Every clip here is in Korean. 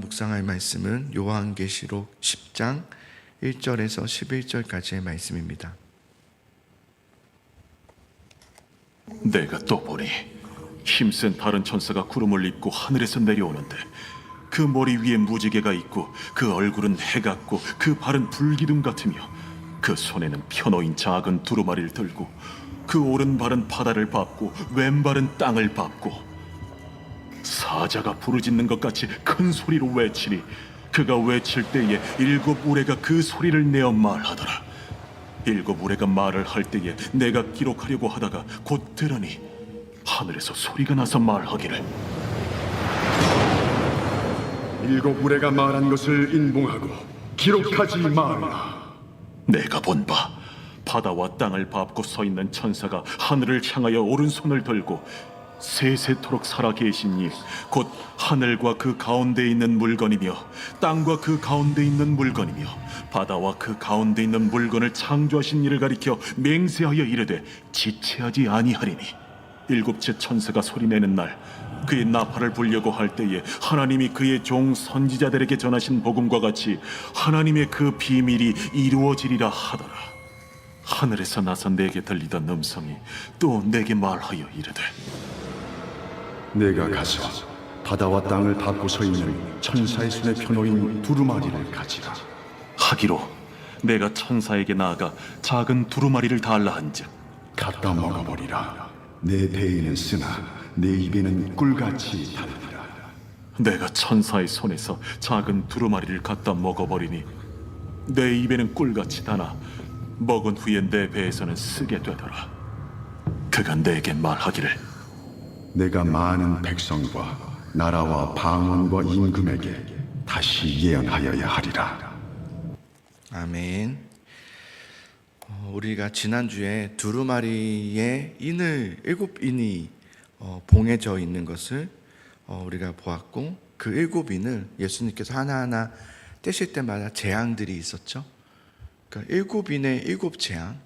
묵상할 말씀은 요한계시록 10장 1절에서 11절까지의 말씀입니다. 내가 또 보니 힘센 다른 천사가 구름을 입고 하늘에서 내려오는데 그 머리 위에 무지개가 있고 그 얼굴은 해 같고 그 발은 불기둥 같으며 그 손에는 펴놓인 작은 두루마리를 들고 그 오른발은 바다를 밟고 왼발은 땅을 밟고 사자가 부르짖는 것 같이 큰 소리로 외치니 그가 외칠 때에 일곱 우레가 그 소리를 내어 말하더라 일곱 우레가 말을 할 때에 내가 기록하려고 하다가 곧 들으니 하늘에서 소리가 나서 말하기를 일곱 우레가 말한 것을 인봉하고 기록하지 말라. 내가 본 바 바다와 땅을 밟고 서 있는 천사가 하늘을 향하여 오른손을 들고 세세토록 살아 계시니 곧 하늘과 그 가운데 있는 물건이며 땅과 그 가운데 있는 물건이며 바다와 그 가운데 있는 물건을 창조하신 이를 가리켜 맹세하여 이르되 지체하지 아니하리니. 일곱째 천사가 소리내는 날 그의 나팔을 불려고 할 때에 하나님이 그의 종 선지자들에게 전하신 복음과 같이 하나님의 그 비밀이 이루어지리라 하더라. 하늘에서 나서 내게 들리던 음성이 또 내게 말하여 이르되 내가 가서 바다와 땅을 밟고 서 있는 천사의 손에 펴놓인 두루마리를 가지라. 하기로 내가 천사에게 나아가 작은 두루마리를 달라 한즉 갖다 먹어버리라. 내 배에는 쓰나 내 입에는 꿀같이 달리라. 내가 천사의 손에서 작은 두루마리를 갖다 먹어버리니 내 입에는 꿀같이 다나 먹은 후에 내 배에서는 쓰게 되더라 그가 내게 말하기를 내가 많은 백성과 나라와 방언과 임금에게 다시 예언하여야 하리라. 아멘. 어, 우리가 지난주에 두루마리의 인을 일곱 인이 어, 봉해져 있는 것을 어, 우리가 보았고 그 일곱 인을 예수님께서 하나하나 떼실 때마다 재앙들이 있었죠. 그러니까 일곱 인의 일곱 재앙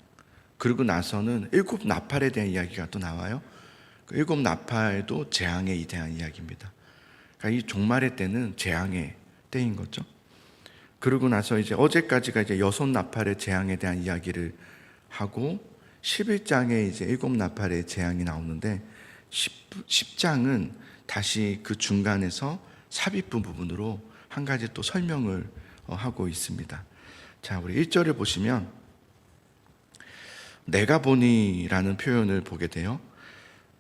그리고 나서는 일곱 나팔에 대한 이야기가 또 나와요. 그 일곱 나팔도 재앙에 대한 이야기입니다. 그러니까 이 종말의 때는 재앙의 때인 거죠. 그러고 나서 이제 어제까지가 이제 여섯 나팔의 재앙에 대한 이야기를 하고 11장에 이제 일곱 나팔의 재앙이 나오는데 10, 10장은 다시 그 중간에서 삽입부 부분으로 한 가지 또 설명을 어, 하고 있습니다. 자, 우리 1절을 보시면 내가 보니라는 표현을 보게 돼요.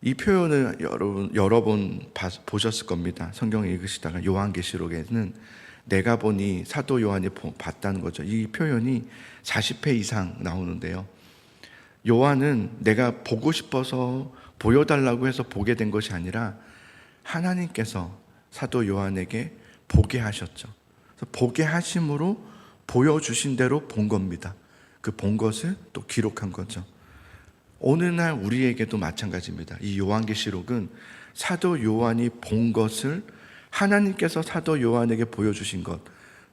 이 표현을 여러분 여러 번 봐- 보셨을 겁니다. 성경을 읽으시다가 요한계시록에는 내가 보니 사도 요한이 보- 봤다는 거죠. 이 표현이 40회 이상 나오는데요. 요한은 내가 보고 싶어서 보여달라고 해서 보게 된 것이 아니라 하나님께서 사도 요한에게 보게 하셨죠. 보게 하심으로 보여주신 대로 본 겁니다. 그 본 것을 또 기록한 거죠. 오늘날 우리에게도 마찬가지입니다. 이 요한계시록은 사도 요한이 본 것을 하나님께서 사도 요한에게 보여주신 것,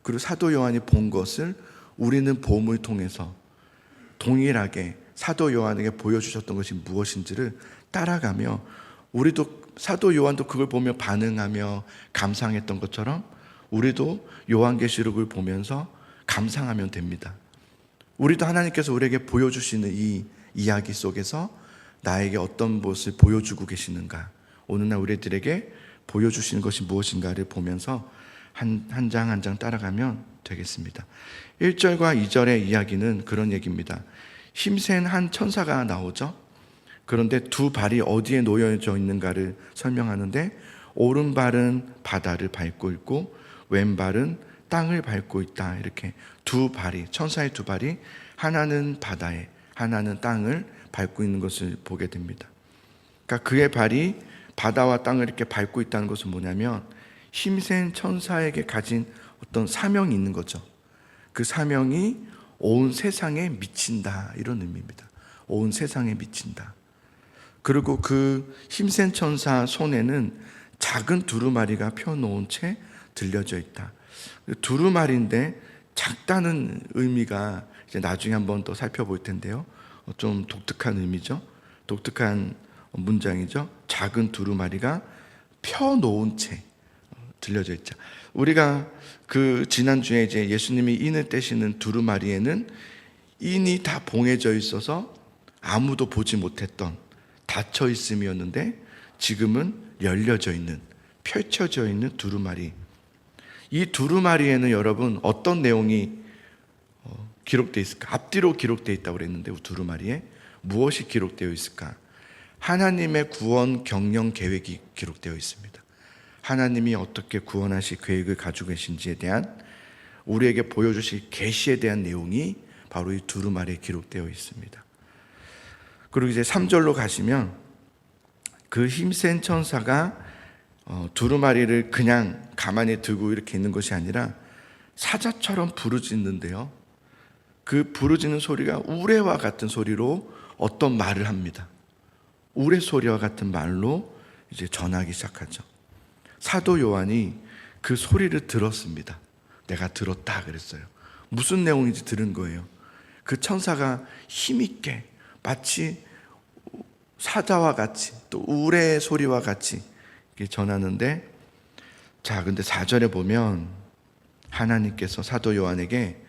그리고 사도 요한이 본 것을 우리는 보험을 통해서 동일하게 사도 요한에게 보여주셨던 것이 무엇인지를 따라가며 우리도 사도 요한도 그걸 보며 반응하며 감상했던 것처럼 우리도 요한계시록을 보면서 감상하면 됩니다. 우리도 하나님께서 우리에게 보여주시는 이 이야기 속에서 나에게 어떤 것을 보여주고 계시는가, 오늘날 우리들에게 보여주시는 것이 무엇인가를 보면서 한 한 장 한 장 따라가면 되겠습니다. 1절과 2절의 이야기는 그런 얘기입니다. 힘센 한 천사가 나오죠. 그런데 두 발이 어디에 놓여져 있는가를 설명하는데 오른발은 바다를 밟고 있고 왼발은 땅을 밟고 있다. 이렇게 두 발이 천사의 두 발이 하나는 바다에 하나는 땅을 밟고 있는 것을 보게 됩니다. 그러니까 그의 발이 바다와 땅을 이렇게 밟고 있다는 것은 뭐냐면 힘센 천사에게 가진 어떤 사명이 있는 거죠. 그 사명이 온 세상에 미친다 이런 의미입니다. 온 세상에 미친다. 그리고 그 힘센 천사 손에는 작은 두루마리가 펴놓은 채 들려져 있다. 두루마리인데 작다는 의미가 이제 나중에 한번 또 살펴볼 텐데요. 어, 좀 독특한 의미죠. 독특한 문장이죠. 작은 두루마리가 펴놓은 채 들려져 있죠. 우리가 그 지난주에 이제 예수님이 인을 떼시는 두루마리에는 인이 다 봉해져 있어서 아무도 보지 못했던 닫혀 있음이었는데 지금은 열려져 있는 펼쳐져 있는 두루마리. 이 두루마리에는 여러분 어떤 내용이 어, 기록되어 있을까? 앞뒤로 기록되어 있다고 그랬는데 두루마리에 무엇이 기록되어 있을까? 하나님의 구원 경영 계획이 기록되어 있습니다. 하나님이 어떻게 구원하실 계획을 가지고 계신지에 대한 우리에게 보여주실 계시에 대한 내용이 바로 이 두루마리에 기록되어 있습니다. 그리고 이제 3절로 가시면 그 힘센 천사가 어, 두루마리를 그냥 가만히 두고 이렇게 있는 것이 아니라 사자처럼 부르짖는데요. 그 부르짖는 소리가 우레와 같은 소리로 어떤 말을 합니다. 우레 소리와 같은 말로 이제 전하기 시작하죠. 사도 요한이 그 소리를 들었습니다. 내가 들었다 그랬어요. 무슨 내용인지 들은 거예요. 그 천사가 힘있게 마치 사자와 같이 또 우레의 소리와 같이 전하는데 자 근데 4절에 보면 하나님께서 사도 요한에게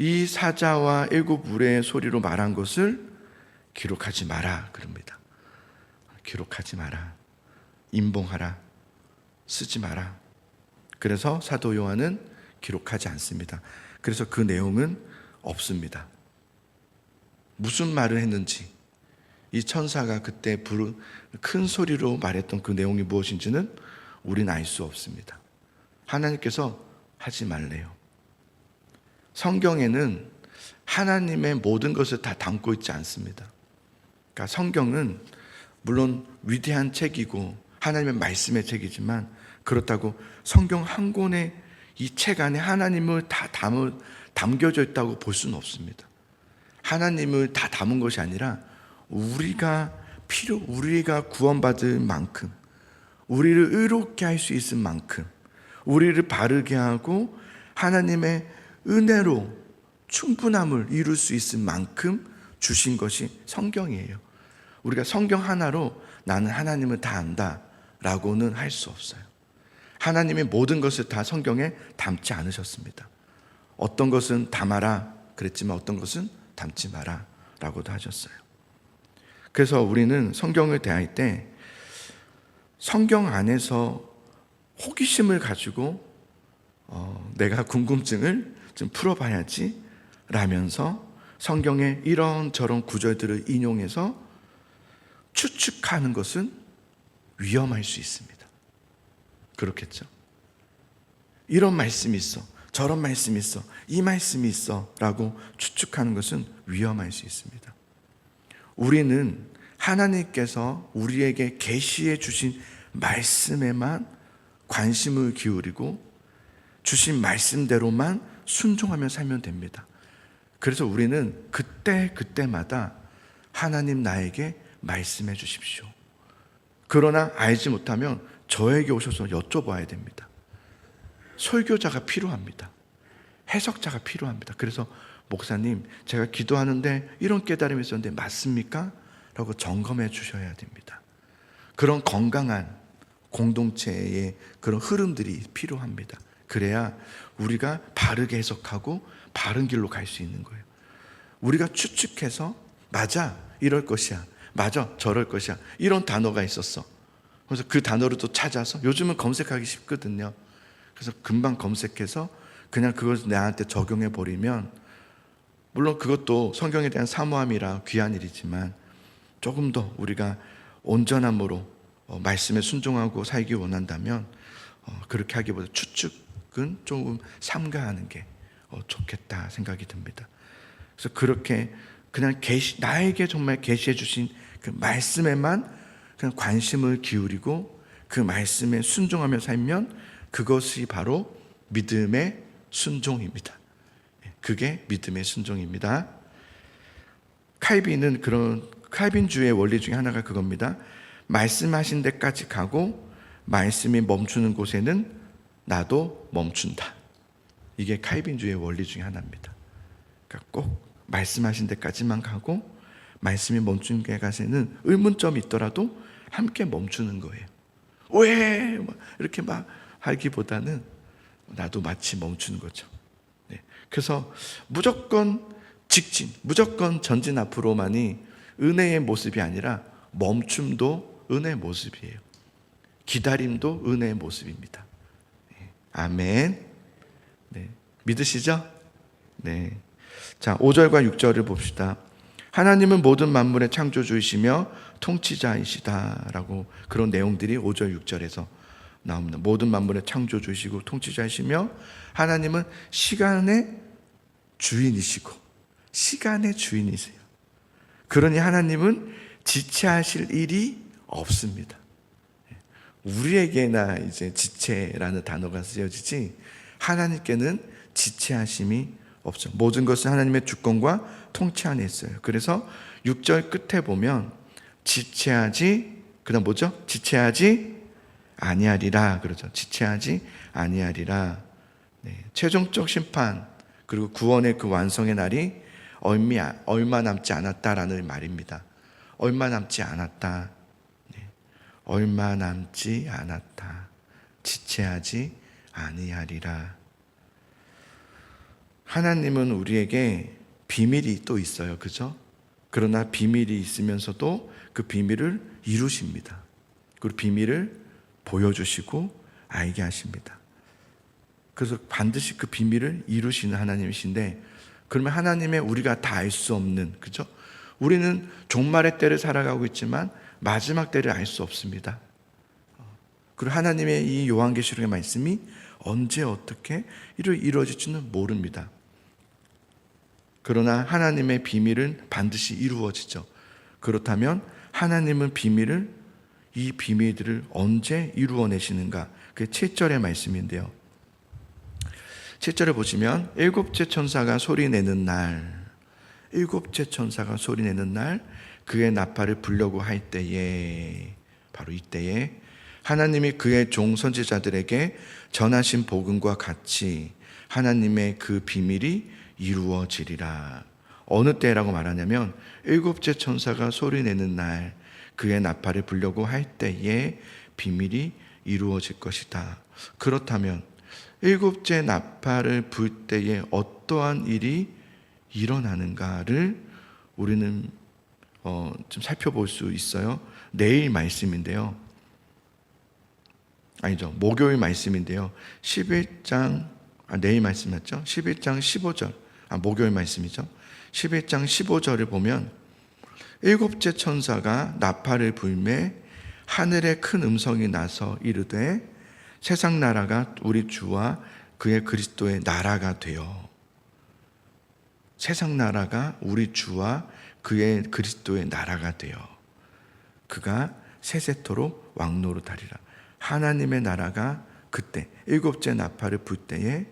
이 사자와 일곱 우레의 소리로 말한 것을 기록하지 마라 그럽니다. 기록하지 마라. 임봉하라. 쓰지 마라. 그래서 사도 요한은 기록하지 않습니다. 그래서 그 내용은 없습니다. 무슨 말을 했는지 이 천사가 그때 부르, 큰 소리로 말했던 그 내용이 무엇인지는 우리는 알 수 없습니다. 하나님께서 하지 말래요. 성경에는 하나님의 모든 것을 다 담고 있지 않습니다. 그러니까 성경은 물론 위대한 책이고 하나님의 말씀의 책이지만 그렇다고 성경 한 권의 이책 안에 하나님을 다 담을, 담겨져 있다고 볼 수는 없습니다. 하나님을 다 담은 것이 아니라 우리가 필요, 우리가 구원받을 만큼, 우리를 의롭게 할 수 있을 만큼, 우리를 바르게 하고 하나님의 은혜로 충분함을 이룰 수 있을 만큼 주신 것이 성경이에요. 우리가 성경 하나로 나는 하나님을 다 안다 라고는 할 수 없어요. 하나님의 모든 것을 다 성경에 담지 않으셨습니다. 어떤 것은 담아라 그랬지만 어떤 것은 담지 마라 라고도 하셨어요. 그래서 우리는 성경을 대할 때 성경 안에서 호기심을 가지고 어, 내가 궁금증을 좀 풀어봐야지 라면서 성경의 이런저런 구절들을 인용해서 추측하는 것은 위험할 수 있습니다. 그렇겠죠? 이런 말씀이 있어. 저런 말씀이 있어. 이 말씀이 있어. 라고 추측하는 것은 위험할 수 있습니다. 우리는 하나님께서 우리에게 계시해 주신 말씀에만 관심을 기울이고 주신 말씀대로만 순종하며 살면 됩니다. 그래서 우리는 그때 그때마다 하나님 나에게 말씀해 주십시오. 그러나 알지 못하면 저에게 오셔서 여쭤봐야 됩니다. 설교자가 필요합니다. 해석자가 필요합니다. 그래서 목사님, 제가 기도하는데 이런 깨달음이 있었는데 맞습니까? 라고 점검해 주셔야 됩니다. 그런 건강한 공동체의 그런 흐름들이 필요합니다. 그래야 우리가 바르게 해석하고 바른 길로 갈 수 있는 거예요. 우리가 추측해서 맞아 이럴 것이야. 맞아 저럴 것이야. 이런 단어가 있었어. 그래서 그 단어를 또 찾아서 요즘은 검색하기 쉽거든요. 그래서 금방 검색해서 그냥 그걸 나한테 적용해 버리면 물론 그것도 성경에 대한 사모함이라 귀한 일이지만 조금 더 우리가 온전함으로 어, 말씀에 순종하고 살기 원한다면 어, 그렇게 하기보다 추측 은 조금 삼가하는 게 어, 좋겠다 생각이 듭니다. 그래서 그렇게 그냥 계시 나에게 정말 계시해 주신 그 말씀에만 그냥 관심을 기울이고 그 말씀에 순종하며 살면 그것이 바로 믿음의 순종입니다. 예, 그게 믿음의 순종입니다. 칼빈은 그런 칼빈주의 원리 중에 하나가 그겁니다. 말씀하신 데까지 가고 말씀이 멈추는 곳에는 나도 멈춘다. 이게 칼빈주의 원리 중에 하나입니다. 그러니까 꼭 말씀하신 데까지만 가고 말씀이 멈춘 데 가서는 의문점이 있더라도 함께 멈추는 거예요. 왜? 막 이렇게 막 하기보다는 나도 마치 멈추는 거죠. 네. 그래서 무조건 직진, 무조건 전진 앞으로만이 은혜의 모습이 아니라 멈춤도 은혜의 모습이에요. 기다림도 은혜의 모습입니다. 네. 아멘. 네. 믿으시죠? 네. 자, 5절과 6절을 봅시다. 하나님은 모든 만물의 창조주이시며 통치자이시다라고 그런 내용들이 5절, 6절에서 나옵니다. 모든 만물의 창조주이시고 통치자이시며 하나님은 시간의 주인이시고 시간의 주인이세요. 그러니 하나님은 지체하실 일이 없습니다. 우리에게나 이제 지체라는 단어가 쓰여지지 하나님께는 지체하심이 없죠. 모든 것은 하나님의 주권과 통치 안에 있어요. 그래서 6절 끝에 보면 지체하지 그다음 뭐죠? 지체하지 아니하리라 그러죠. 지체하지 아니하리라. 네, 최종적 심판 그리고 구원의 그 완성의 날이 얼마 얼마 남지 않았다라는 말입니다. 얼마 남지 않았다. 네, 얼마 남지 않았다. 지체하지 아니하리라. 하나님은 우리에게 비밀이 또 있어요. 그죠? 그러나 비밀이 있으면서도 그 비밀을 이루십니다. 그리고 비밀을 보여주시고 알게 하십니다. 그래서 반드시 그 비밀을 이루시는 하나님이신데 그러면 하나님의 우리가 다 알 수 없는 그죠? 우리는 종말의 때를 살아가고 있지만 마지막 때를 알 수 없습니다. 그리고 하나님의 이 요한계시록의 말씀이 언제 어떻게 이루어질지는 모릅니다. 그러나 하나님의 비밀은 반드시 이루어지죠. 그렇다면 하나님은 비밀을 이 비밀들을 언제 이루어내시는가? 그 7절의 말씀인데요. 7절을 보시면 일곱째 천사가 소리 내는 날 일곱째 천사가 소리 내는 날 그의 나팔을 불려고 할 때에 바로 이때에 하나님이 그의 종 선지자들에게 전하신 복음과 같이 하나님의 그 비밀이 이루어지리라. 어느 때라고 말하냐면 일곱째 천사가 소리 내는 날 그의 나팔을 불려고 할 때에 비밀이 이루어질 것이다. 그렇다면 일곱째 나팔을 불 때에 어떠한 일이 일어나는가를 우리는 어, 좀 살펴볼 수 있어요. 내일 말씀인데요. 아니죠. 목요일 말씀인데요. 11장 아, 내일 말씀 맞죠? 11장 15절. 아, 목요일 말씀이죠. 11장 15절을 보면 일곱째 천사가 나팔을 불매 하늘에 큰 음성이 나서 이르되 세상 나라가 우리 주와 그의 그리스도의 나라가 되어 세상 나라가 우리 주와 그의 그리스도의 나라가 되어 그가 세세토록 왕노로 다리라 하나님의 나라가 그때 일곱째 나팔을 불 때에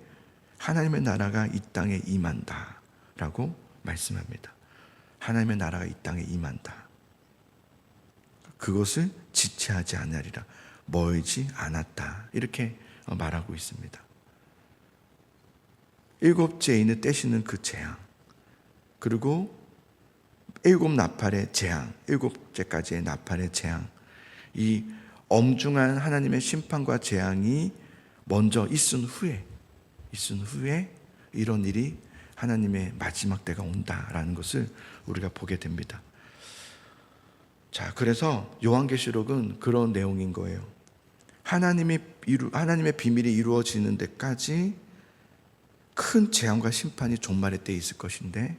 하나님의 나라가 이 땅에 임한다라고 말씀합니다. 하나님의 나라가 이 땅에 임한다. 그것을 지체하지 않으리라. 멀지 않았다. 이렇게 말하고 있습니다. 일곱째 인을 떼시는 그 재앙. 그리고 일곱 나팔의 재앙. 일곱째까지의 나팔의 재앙. 이 엄중한 하나님의 심판과 재앙이 먼저 있은 후에 있은 후에 이런 일이 하나님의 마지막 때가 온다라는 것을 우리가 보게 됩니다. 자, 그래서 요한계시록은 그런 내용인 거예요. 하나님이 이루, 하나님의 비밀이 이루어지는 데까지 큰 재앙과 심판이 종말의 때에 있을 것인데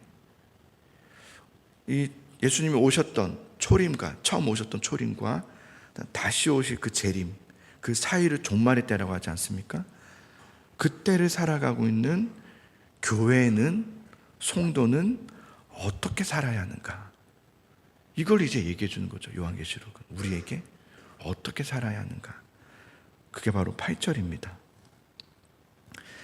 이 예수님이 오셨던 초림과 처음 오셨던 초림과 다시 오실 그 재림 그 사이를 종말의 때라고 하지 않습니까? 그때를 살아가고 있는 교회는 성도는 어떻게 살아야 하는가? 이걸 이제 얘기해 주는 거죠. 요한계시록은 우리에게 어떻게 살아야 하는가? 그게 바로 8절입니다.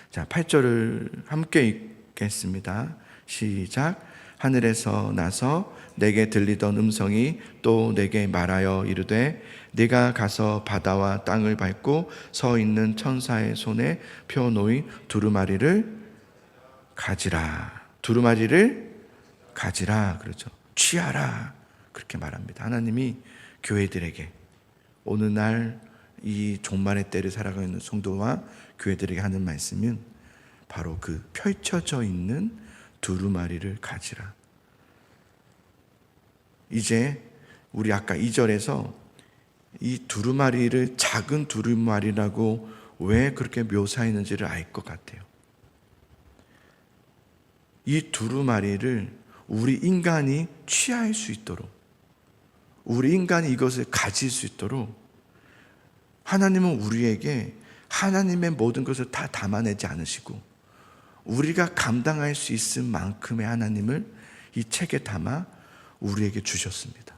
자, 8절을 함께 읽겠습니다. 시작. 하늘에서 나서 내게 들리던 음성이 또 내게 말하여 이르되 네가 가서 바다와 땅을 밟고 서 있는 천사의 손에 펴 놓인 두루마리를 가지라. 두루마리를 가지라 그러죠. 취하라. 그렇게 말합니다. 하나님이 교회들에게 어느 날 이 종말의 때를 살아가고 있는 성도와 교회들에게 하는 말씀은 바로 그 펼쳐져 있는 두루마리를 가지라. 이제 우리 아까 2절에서 이 두루마리를 작은 두루마리라고 왜 그렇게 묘사했는지를 알 것 같아요. 이 두루마리를 우리 인간이 취할 수 있도록 우리 인간이 이것을 가질 수 있도록 하나님은 우리에게 하나님의 모든 것을 다 담아내지 않으시고 우리가 감당할 수 있을 만큼의 하나님을 이 책에 담아 우리에게 주셨습니다.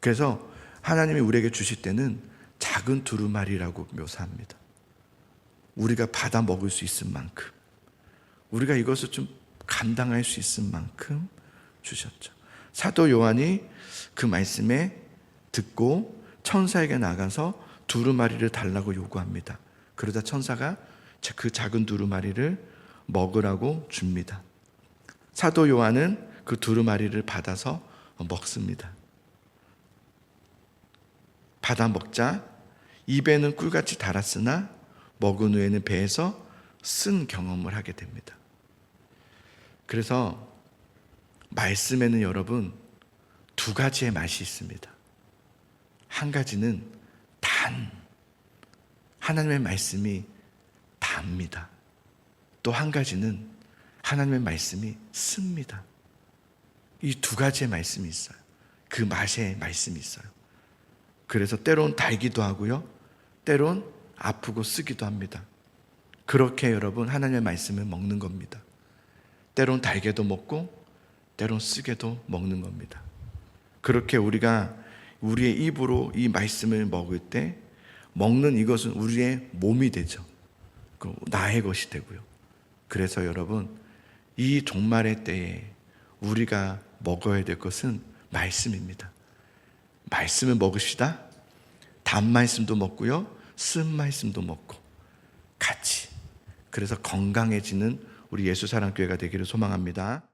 그래서 하나님이 우리에게 주실 때는 작은 두루마리라고 묘사합니다. 우리가 받아 먹을 수 있을 만큼 우리가 이것을 좀 감당할 수 있을 만큼 주셨죠. 사도 요한이 그 말씀에 듣고 천사에게 나가서 두루마리를 달라고 요구합니다. 그러자 천사가 그 작은 두루마리를 먹으라고 줍니다. 사도 요한은 그 두루마리를 받아서 먹습니다. 받아 먹자 입에는 꿀같이 달았으나 먹은 후에는 배에서 쓴 경험을 하게 됩니다. 그래서 말씀에는 여러분 두 가지의 맛이 있습니다. 한 가지는 단. 하나님의 말씀이 답니다. 또 한 가지는 하나님의 말씀이 씁니다. 이 두 가지의 말씀이 있어요. 그 맛의 말씀이 있어요. 그래서 때론 달기도 하고요. 때론 아프고 쓰기도 합니다. 그렇게 여러분 하나님의 말씀을 먹는 겁니다. 때론 달게도 먹고 때론 쓰게도 먹는 겁니다. 그렇게 우리가 우리의 입으로 이 말씀을 먹을 때 먹는 이것은 우리의 몸이 되죠. 그 나의 것이 되고요. 그래서 여러분 이 종말의 때에 우리가 먹어야 될 것은 말씀입니다. 말씀을 먹읍시다. 단 말씀도 먹고요. 쓴 말씀도 먹고 같이. 그래서 건강해지는 우리 예수 사랑교회가 되기를 소망합니다.